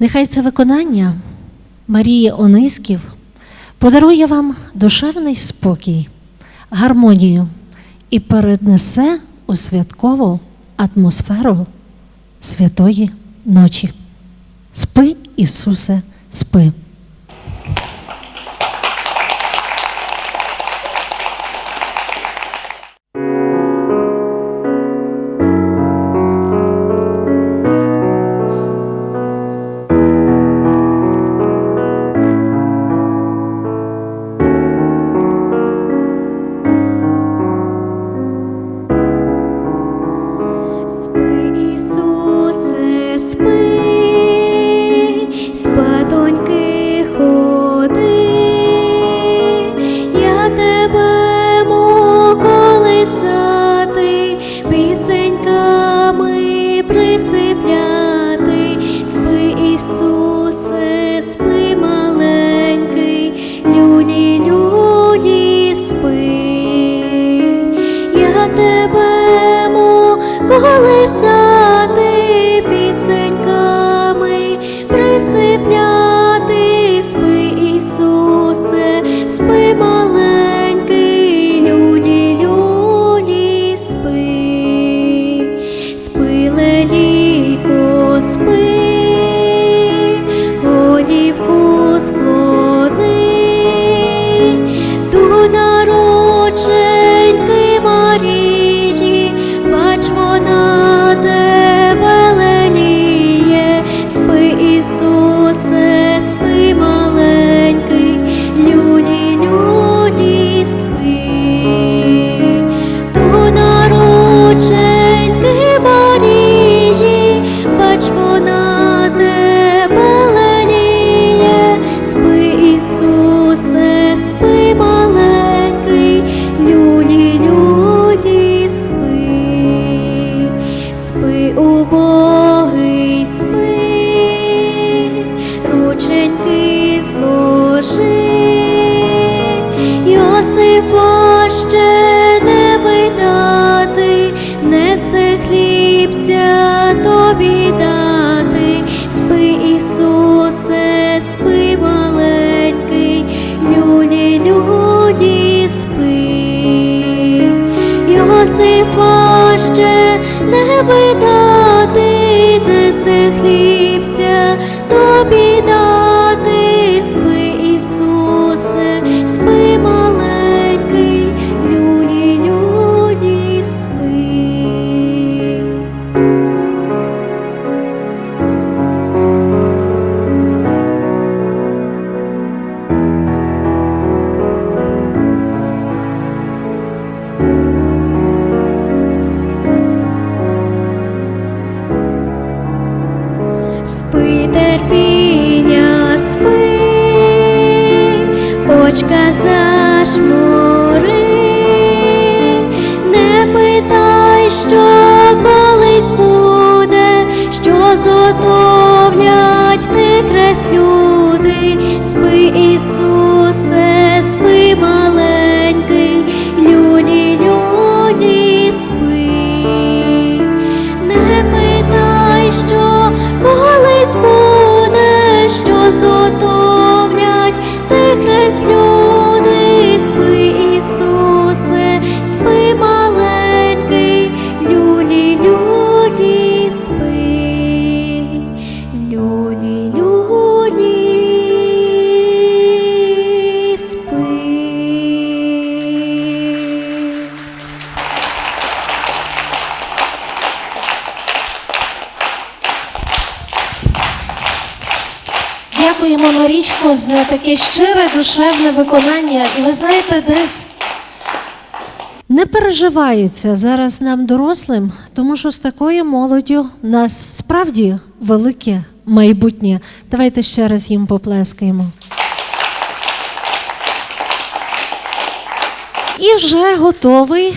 Нехай це виконання Марії Онисків подарує вам душевний спокій, гармонію і переднесе у святкову атмосферу святої ночі. Спи, Ісусе. Спи, спи, Йосифа ще не видати, несе хлібця тобі дати, спи, Ісусе, спи, маленький, люлі, люлі, спи, Йосифа ще не видати, несе хлібця очка зашмури, не питай, що колись буде, що зготовлять ти хрест люди, спи, Ісусе, Дякуємо, Марічко, за таке щире душевне виконання. І ви знаєте, десь не переживається зараз нам, дорослим, тому що з такою молоддю нас справді велике майбутнє. Давайте ще раз їм поплескаємо. І вже готовий